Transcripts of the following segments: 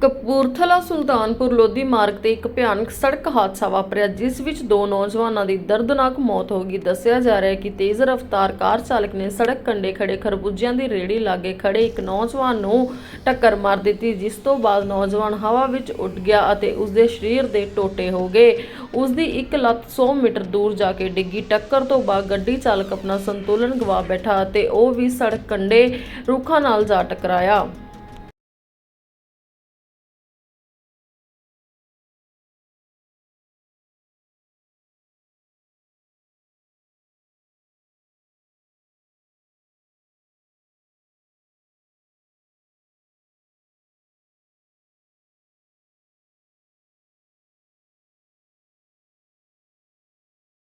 ਕਪੂਰਥਲਾ ਸੁਲਤਾਨਪੁਰ ਲੋਧੀ ਮਾਰਗ ਤੇ ਇੱਕ ਭਿਆਨਕ ਸੜਕ ਹਾਦਸਾ ਵਾਪਰਿਆ, ਜਿਸ ਵਿੱਚ ਦੋ ਨੌਜਵਾਨਾਂ ਦੀ ਦਰਦਨਾਕ ਮੌਤ ਹੋ ਗਈ। ਦੱਸਿਆ ਜਾ ਰਿਹਾ ਹੈ ਕਿ ਤੇਜ਼ ਰਫ਼ਤਾਰ ਕਾਰ ਚਾਲਕ ਨੇ ਸੜਕ ਕੰਢੇ ਖੜੇ ਖਰਬੂਜਿਆਂ ਦੀ ਰੇਹੜੀ ਲਾਗੇ ਖੜੇ ਇੱਕ ਨੌਜਵਾਨ ਨੂੰ ਟੱਕਰ ਮਾਰ ਦਿੱਤੀ, ਜਿਸ ਤੋਂ ਬਾਅਦ ਨੌਜਵਾਨ ਹਵਾ ਵਿੱਚ ਉੱਡ ਗਿਆ ਅਤੇ ਉਸ ਦੇ ਸਰੀਰ ਦੇ ਟੋਟੇ ਹੋ ਗਏ। ਉਸ ਦੀ ਇੱਕ ਲੱਤ 100 ਮੀਟਰ ਦੂਰ ਜਾ ਕੇ ਡਿੱਗੀ। ਟੱਕਰ ਤੋਂ ਬਾਅਦ ਗੱਡੀ ਚਾਲਕ ਆਪਣਾ ਸੰਤੁਲਨ ਗਵਾ ਬੈਠਾ ਅਤੇ ਉਹ ਵੀ ਸੜਕ ਕੰਢੇ ਰੁੱਖਾਂ ਨਾਲ ਜਾ ਟਕਰਾਇਆ।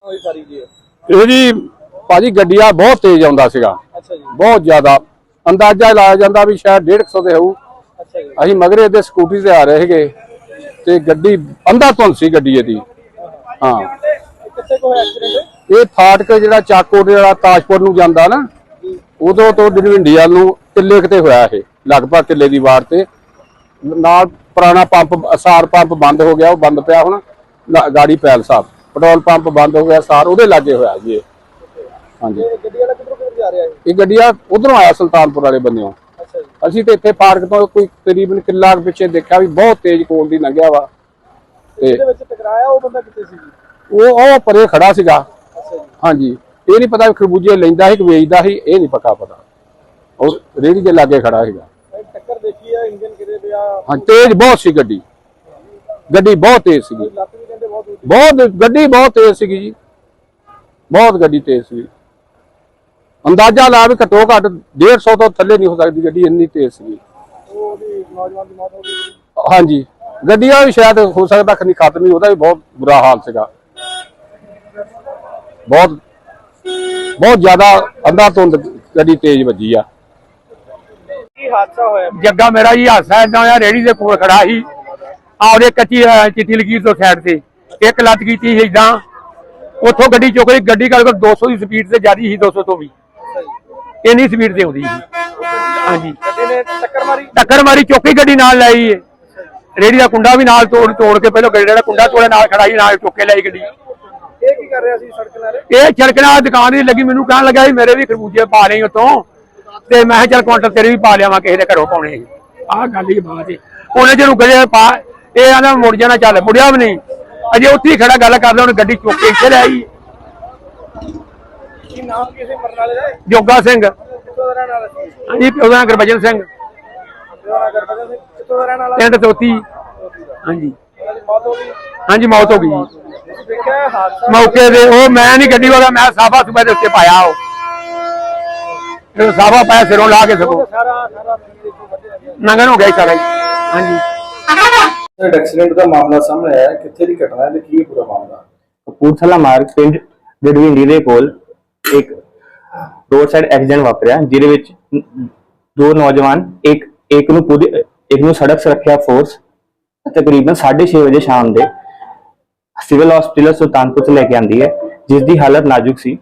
ਹੋਈ ਸਾਰੀ ਜੀ? ਭਾਜੀ ਗੱਡੀਆਂ ਬਹੁਤ ਤੇਜ਼ ਆਉਂਦਾ ਸੀਗਾ। ਅੱਛਾ ਜੀ। ਬਹੁਤ ਜ਼ਿਆਦਾ। ਅੰਦਾਜ਼ਾ ਲਾਇਆ ਜਾਂਦਾ ਵੀ ਸ਼ਾਇਦ 150 ਦੇ ਹੋਊ। ਅੱਛਾ ਜੀ। ਅਸੀਂ ਮਗਰੇ ਇਹਦੇ ਸਕੂਟੀ ਤੇ ਆ ਰਹੇ ਸੀਗੇ ਤੇ ਗੱਡੀ ਅੰਧਾ ਧੁੰਦ ਸੀ ਗੱਡੀ ਇਹਦੀ। ਹਾਂ। ਇਹ ਕਿੱਥੇ ਕੋ ਐਕਸੀਡੈਂਟ ਇਹ ਫਾਟਕ ਜਿਹੜਾ ਚਾਕੋਟ ਜਿਹੜਾ ਤਾਜਪੁਰ ਨੂੰ ਜਾਂਦਾ ਨਾ ਉਦੋਂ ਤੋਂ ਡਿਵਿੰਡੀਆ ਨੂੰ ਕਿੱਲੇ ਕਿਤੇ ਹੋਇਆ ਇਹ ਲਗਭਗ ਕਿੱਲੇ ਦੀ ਵਾਰ ਤੇ। ਨਾਲ ਪੁਰਾਣਾ ਪੰਪ ਅਸਾਰ ਪੰਪ ਬੰਦ ਹੋ ਗਿਆ ਉਹ ਬੰਦ ਪਿਆ ਹੁਣ ਗਾੜੀ ਪੈਲ ਸਾਹਿਬ। ਪੈਟਰੋਲ ਪੰਪ ਬੰਦ ਹੋ ਗਿਆ ਸਾਰ ਉਹਦੇ ਲਾਗੇ ਹੋਇਆ ਜੀ ਇਹ। ਹਾਂਜੀ। ਇਹ ਗੱਡੀ ਵਾਲਾ ਕਿੱਧਰੋਂ ਕਿੱਧਰ ਜਾ ਰਿਹਾ ਹੈ ਇਹ ਗੱਡੀਆ ਉਧਰੋਂ ਆਇਆ ਸੁਲਤਾਨਪੁਰ ਵਾਲੇ ਬੰਨਿਓ। ਅੱਛਾ ਜੀ। ਅਸੀਂ ਤੇ ਇੱਥੇ ਪਾਰਕ ਤੋਂ ਕੋਈ ਤਕਰੀਬਨ ਕਿੱਲਾ ਕੁ ਪਿੱਛੇ ਦੇਖਿਆ ਵੀ ਬਹੁਤ ਤੇਜ਼ ਕੋਲ ਦੀ ਲੰਘਿਆ ਵਾ। ਤੇ ਇਹਦੇ ਵਿੱਚ ਟਕਰਾਇਆ ਉਹ ਬੰਦਾ ਕਿੱਥੇ ਸੀ ਜੀ? ਉਹ ਉਹ ਪਰੇ ਖੜਾ ਸੀਗਾ। ਅੱਛਾ ਜੀ। ਹਾਂਜੀ। ਇਹ ਨਹੀਂ ਪਤਾ ਵੀ ਖਰਬੂਜੇ ਲੈਂਦਾ ਸੀ ਕਿ ਵੇਚਦਾ ਸੀ ਇਹ ਨਹੀਂ ਪੱਕਾ ਪਤਾ। ਉਹ ਰੇੜੀ ਦੇ ਲਾਗੇ ਖੜਾ ਸੀਗਾ। ਇਹ ਟੱਕਰ ਦੇਖੀ ਆ ਇੰਜਨ ਕਿਤੇ ਪਿਆ। ਹਾਂ ਤੇਜ਼ ਬਹੁਤ ਸੀ ਗੱਡੀ। ਗੱਡੀ ਬਹੁਤ ਤੇਜ਼ ਸੀਗੀ। ਲੱਤ ਵੀ ਕਹਿੰਦੇ ਬਹੁਤ ਗੱਡੀ ਬਹੁਤ ਤੇਜ਼ ਸੀਗੀ ਜੀ। ਬਹੁਤ ਗੱਡੀ ਤੇਜ਼ ਸੀ। ਅੰਦਾਜ਼ਾ ਲਾ ਵੀ ਘੱਟੋ ਘੱਟ 150 ਤੋਂ ਥੱਲੇ ਨਹੀਂ ਹੋ ਸਕਦੀ ਗੱਡੀ ਇੰਨੀ ਤੇਜ਼ ਸੀਗੀ। ਉਹ ਉਹਦੀ ਨੌਜਵਾਨ ਦੀ ਮੌਤ ਹੋ ਗਈ ਹਾਂਜੀ। ਗੱਡੀਆਂ ਵੀ ਸ਼ਾਇਦ ਹੋ ਸਕਦਾ ਖਨੀ ਖਤਮ ਹੀ ਉਹਦਾ ਵੀ ਬਹੁਤ ਬੁਰਾ ਹਾਲ ਸੀਗਾ। ਬਹੁਤ ਬਹੁਤ ਜ਼ਿਆਦਾ ਅੰਧਾ ਧੁੰਦ ਗੱਡੀ ਤੇਜ਼ ਵੱਜੀ ਆ। ਕੀ ਹਾਦਸਾ ਹੋਇਆ? ਜੱਗਾ ਮੇਰਾ ਹੀ ਹਾਸਾ ਇਦਾਂ ਆ ਰੇੜੀ ਦੇ ਕੋਲ ਖੜਾ ਸੀ। ਆਪਦੇ ਕੱਚੀ ਚਿੱਟੀ ਲਕੀਰ ਤੋਂ ਸਾਈਡ ਤੇ। ਇੱਕ ਲੱਤ ਕੀਤੀ ਸੀ ਇਦਾਂ ਉੱਥੋਂ ਗੱਡੀ ਚੁੱਕ ਲਈ ਗੱਡੀ ਕਰ 200 ਦੀ ਸਪੀਡ ਤੇ ਜਿਆਦੀ ਸੀ 200 ਤੋਂ ਵੀ। ਇੰਨੀ ਸਪੀਡ ਤੇ ਆਉਂਦੀ ਸੀ। ਹਾਂਜੀ। ਗੱਡੀ ਨੇ ਟੱਕਰ ਮਾਰੀ? ਟੱਕਰ ਮਾਰੀ ਚੌਕੀ ਗੱਡੀ ਨਾਲ ਲਈ ਏ। ਰੇੜੀ ਦਾ ਕੁੰਡਾ ਵੀ ਨਾਲ ਤੋੜ ਤੋੜ ਕੇ ਪਹਿਲਾਂ ਗੱਡੀ ਦਾ ਕੁੰਡਾ ਤੋੜੇ ਨਾਲ ਖੜਾ ਸੀ ਨਾਲ ਚੁੱਕ ਕੇ ਲਈ ਗੱਡੀ। ਇਹ ਕੀ ਕਰ ਰਿਹਾ ਸੀ ਸੜਕ ਕਿਨਾਰੇ? ਇਹ ਛੜਕਣਾ ਦੁਕਾਨ ਦੀ ਲੱਗੀ ਮੈਨੂੰ ਕਹਿਣ ਲੱਗਾ ਸੀ ਮੇਰੇ ਵੀ ਖਰਬੂਜੇ ਪਾ ਲਈ ਉਤੋਂ ਤੇ ਮੈਂ ਕਿਹਾ ਚੱਲ ਕੁਆਂਟਲ ਤੇਰੇ ਵੀ ਪਾ ਲਿਆਵਾਂ ਕਿਸੇ ਦੇ ਘਰੋਂ ਪਾਉਣੇ ਆਹ ਗੱਲ ਹੀ ਬਾਤ ਏ। ਉਹਨੇ ਜਿਹਨੂੰ ਗਏ ਪਾ ਇਹ ਆਂਦਾ ਮੁੜ ਜਾਣਾ ਚੱਲ ਮੁੜਿਆ ਵੀ ਨਹੀਂ। ਅਜੇ ਉੱਥੇ ਹੀ ਖੜਾ ਗੱਲ ਕਰਦਾ ਉਹਨੇ ਗੱਡੀ ਚੁੱਕ ਕੇ ਇੱਥੇ ਲੈ ਆਈ। ਕੀ ਨਾਮ ਕਿਸੇ ਮਰਨ ਵਾਲੇ ਦਾ? ਜੋਗਾ ਸਿੰਘ। ਕਿੱਥੋਂ ਦਾ ਰਹਿਣ ਵਾਲਾ ਸੀ? ਹਾਂਜੀ ਪਿਓ ਦਾ ਗੁਰਬਚਨ ਸਿੰਘ। ਉਹਦਾ ਨਾਂ ਗੁਰਬਚਨ ਸਿੰਘ। ਕਿੱਥੋਂ ਦਾ ਰਹਿਣ ਵਾਲਾ? ਪਿੰਡ ਤੋਤੀ ਹਾਂਜੀ। ਦੀ ਮੌਤ ਹੋ ਗਈ? ਹਾਂਜੀ ਮੌਤ ਹੋ ਗਈ ਦੇਖਿਆ ਹਾਦਸਾ? ਮੌਕੇ ਤੇ ਉਹ ਮੈਂ ਨਹੀਂ ਗੱਡੀ ਵਾਲਾ ਮੈਂ ਸਾਫਾ ਸੁਬਾ ਦੇ ਉੱਤੇ ਪਾਇਆ ਉਹ। ਇਹ ਸਾਫਾ ਪਾਇਆ ਸਿਰੋਂ ਲਾ ਕੇ ਸਕੋ ਨੰਗਨ ਹੋ ਗਿਆ ਸਾਰਾ ਹੀ। ਹਾਂਜੀ ਐਕਸੀਡੈਂਟ ਦਾ ਮਾਮਲਾ ਸਾਹਮਣੇ ਆਇਆ ਕਿੱਥੇ ਦੀ ਘਟਨਾ ਹੈ ਤੇ ਕੀ ਪੂਰਾ ਮਾਮਲਾ ਕਪੂਰਥਲਾ ਮਾਰਗ ਪਿੰਡ ਗੜਵਿੰਡੀ ਦੇ ਕੋਲ ਇੱਕ ਰੋਡ ਸਾਈਡ ਐਕਸੀਡੈਂਟ ਵਾਪਰਿਆ ਜਿਹਦੇ ਵਿੱਚ ਦੋ ਨੌਜਵਾਨ ਇੱਕ ਇੱਕ ਨੂੰ ਪੁਲਿ- ਇੱਕ ਨੂੰ ਸੜਕ ਸੁਰੱਖਿਆ ਫੋਰਸ ਤਕਰੀਬਨ 6:30 ਵਜੇ ਸ਼ਾਮ ਦੇ ਸਿਵਲ ਹਸਪੀਟਲ ਸੁਲਤਾਨਪੁਰ ਤੋਂ ਲੈ ਕੇ ਆਂਦੀ ਹੈ ਜਿਸ ਦੀ ਹਾਲਤ ਨਾਜ਼ੁਕ ਸੀ।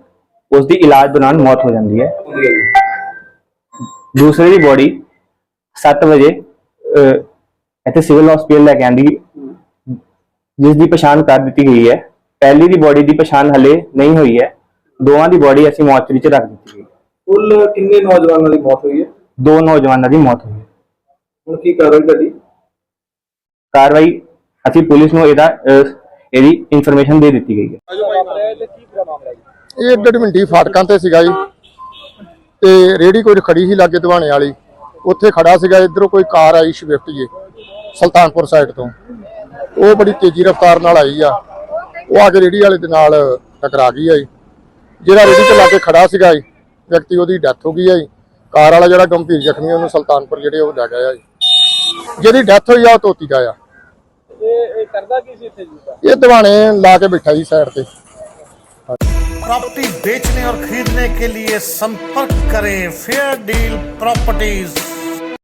ਉਸ ਦੀ ਇਲਾਜ ਦੌਰਾਨ ਮੌਤ ਹੋ ਜਾਂਦੀ ਹੈ। ਦੂਸਰੇ ਦੀ ਬੋਡੀ 7 ਵਜੇ ਅਹ, ਇੱਥੇ ਸਿਵਲ ਹਸਪੀਟਲ ਲੈ ਕੇ ਆਂਦੀ। ਜਿਸ ਦੀ ਪਛਾਣ ਕਰ ਦਿੱਤੀ ਗਈ ਹੈ। ਪਹਿਲੀ ਦੀ ਬੋਡੀ ਦੀ ਪਛਾਣ ਹਲੇ ਨਹੀਂ ਹੋਈ ਹੈ। ਦੋਵਾਂ ਦੀ ਬੋਡੀ ਅਸੀਂ ਮੋਰਚਰੀ 'ਚ ਰੱਖ ਦਿੱਤੀ ਗਈ ਕੁੱਲ ਕਿੰਨੇ ਨੌਜਵਾਨਾਂ ਦੀ ਮੌਤ ਹੋਈ ਹੈ? ਦੋ ਨੌਜਵਾਨਾਂ ਦੀ ਮੌਤ ਹੋਈ ਹੈ। ਹੁਣ ਕੀ ਕਾਰਵਾਈ ਤੁਹਾਡੀ ਕਾਰਵਾਈ ਅਸੀਂ ਪੁਲਿਸ ਨੂੰ ਇਹਦਾ ਇਹਦੀ ਇਨਫੋਰਮੇਸ਼ਨ ਦੇ ਦਿੱਤੀ ਗਈ ਹੈ। ਇਹ ਡਡਮਿੰਡੀ ਫਾਟਕਾਂ ਤੇ ਸੀਗਾ ਜੀ। ਤੇ ਰੇੜੀ ਕੋਈ ਖੜੀ ਸੀ ਲਾਗੇ ਦਿਵਾਣੇ ਵਾਲੀ। ਉੱਥੇ ਖੜਾ ਸੀਗਾ। ਇਧਰੋਂ ਕੋਈ ਕਾਰ ਆਈ ਸਵਿਫਟ ਜੀ। ਸੁਲਤਾਨਪੁਰ ਸਾਈਡ ਤੋਂ ਉਹ ਬੜੀ ਤੇਜ਼ੀ ਰਫ਼ਤਾਰ ਨਾਲ ਆਈ ਆ ਉਹ ਆ ਕੇ ਰੇੜੀ ਵਾਲੇ ਦੇ ਨਾਲ ਟਕਰਾ ਗਈ ਆ ਜੀ ਜਿਹੜਾ ਰੇੜੀ ਤੇ ਲਾਗੇ ਖੜਾ ਸੀਗਾ ਜੀ ਵਿਅਕਤੀ ਉਹਦੀ ਡੈਥ ਹੋ ਗਈ ਆ ਜੀ ਕਾਰ ਵਾਲਾ ਜਿਹੜਾ ਗੰਭੀਰ ਜ਼ਖਮੀ ਉਹਨੂੰ ਸੁਲਤਾਨਪੁਰ ਜਿਹੜੇ ਉਹ ਲੈ ਗਿਆ ਆ ਜੀ ਜਿਹਦੀ ਡੈਥ ਹੋਈ ਆ ਉਹ ਤੋਤੀ ਦਾ ਆ ਇਹ ਇਹ ਕਰਦਾ ਕੀ ਸੀ ਇੱਥੇ ਜੀ ਇਹ ਦਿਵਾਣੇ ਲਾ ਕੇ ਬੈਠਾ ਜੀ ਸਾਈਡ ਤੇ प्रॉपर्टी बेचने और खरीदने के लिए संपर्क करें फेयर डील प्रॉपर्टीज